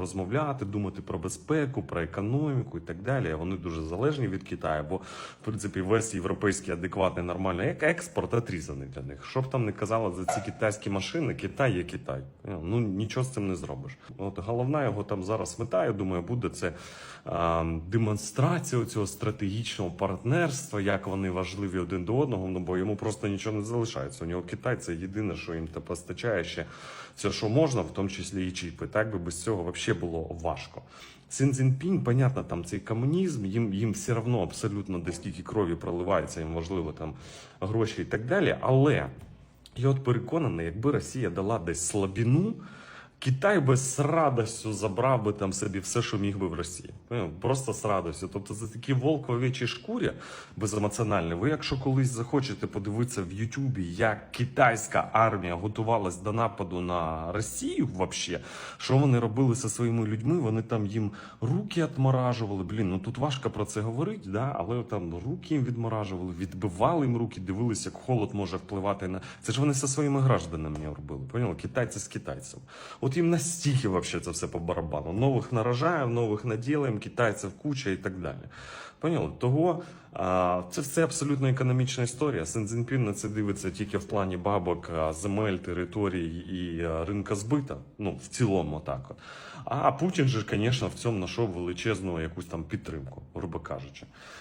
розмовляти, думати про безпеку, про економіку і так далі. Вони дуже залежні від Китаю, бо в принципі весь європейський адекватний нормальний ек- експорт отрізаний для них. Що б там не казали за ці китайські машини, Китай є Китай. Ну нічого з цим не зробиш. От головна його там зараз мета, я думаю, буде це а, демонстрація цього стратегічного партнерства, як вони важливі один до одного. Ну бо йому просто нічого не залишається. У нього Китай це єдине, що їм та постачає ще все, що можна, в тому числі і чіпи. Так би без цього взагалі було важко. Цзіньпінь, понятно, там цей комунізм, їм, їм все одно абсолютно де скільки крові проливається, їм важливо там гроші і так далі. Але я от переконаний, якби Росія дала десь слабіну, Китай би з радістю забрав би там собі все, що міг би в Росії. Просто з радістю. Тобто за такі волк в овечій шкурі беземоціональні. Ви, якщо колись захочете подивитися в Ютубі, як китайська армія готувалась до нападу на Росію, вообще, що вони робили зі своїми людьми, вони там їм руки відморажували. Блін, ну тут важко про це говорити, да? але там руки їм відморажували, відбивали їм руки, дивилися, як холод може впливати на. Це ж вони зі своїми гражданами робили. Поняли? Китайці з китайцем. От їм настільки вообще це все по барабану. Нових наражаємо, нових наділаємо, китайців куча і так далі. Поняли? Того це все абсолютно економічна історія. Сензінпін на це дивиться тільки в плані бабок, земель, територій і ринка збита. Ну, в цілому так. А Путін же, звісно, в цьому знайшов величезну якусь там підтримку, грубо кажучи.